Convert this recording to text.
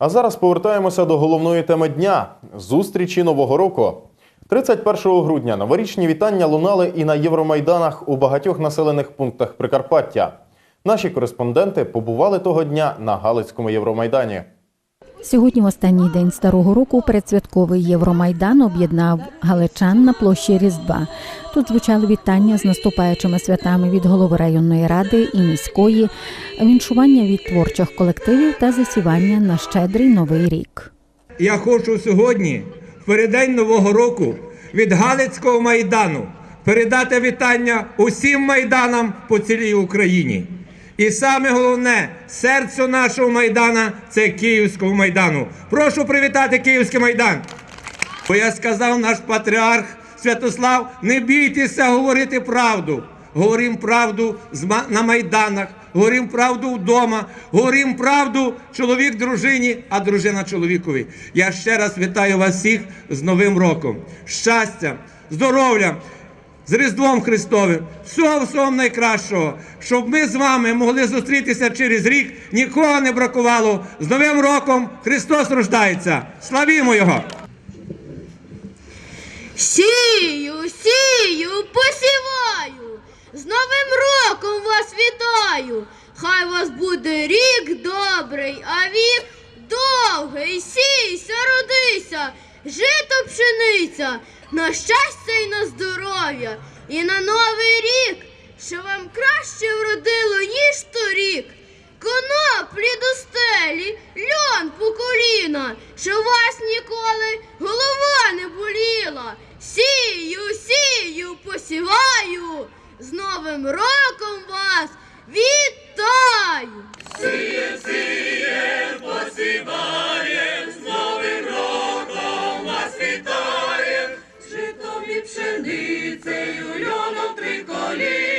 А зараз повертаємося до головної теми дня зустрічі нового року. 31 грудня новорічні вітання лунали і на Євромайданах у багатьох населених пунктах Прикарпаття. Наші кореспонденти побували того дня на Галицькому Євромайдані. Сьогодні, в останній день старого року, передсвятковий Євромайдан об'єднав галичан на площі Різдва. Тут звучали вітання з наступаючими святами від голови районної ради і міської, віншування від творчих колективів та засівання на щедрий новий рік. Я хочу сьогодні, в переддень Нового року, від Галицького майдану передати вітання усім майданам по цілій Україні. І саме головне, серце нашого майдана це Київського майдану. Прошу привітати Київський майдан. Бо я сказав наш патріарх Святослав, не бійтеся говорити правду. Говоримо правду на майданах, говоримо правду вдома, говоримо правду чоловік дружині, а дружина чоловікові. Я ще раз вітаю вас всіх з Новим роком. Щастя, здоров'я, з Різдвом Христовим, всього всього найкращого, щоб ми з вами могли зустрітися через рік, нікого не бракувало. З Новим роком Христос рождається. Славімо Його! Сію, сію, посіваю. З Новим роком вас вітаю. Хай вас буде рік добрий, а вік довгий. Сійся, родися, жито пшениця, на щастя і на здоров'я, і на новий рік, що вам краще вродило, ніж торік. Коноплі до стелі, льон по коліна, що вас ніколи голова не боліла. Сію, сію, посіваю, з Новим роком вас вітаю! Лицею льоном триколі.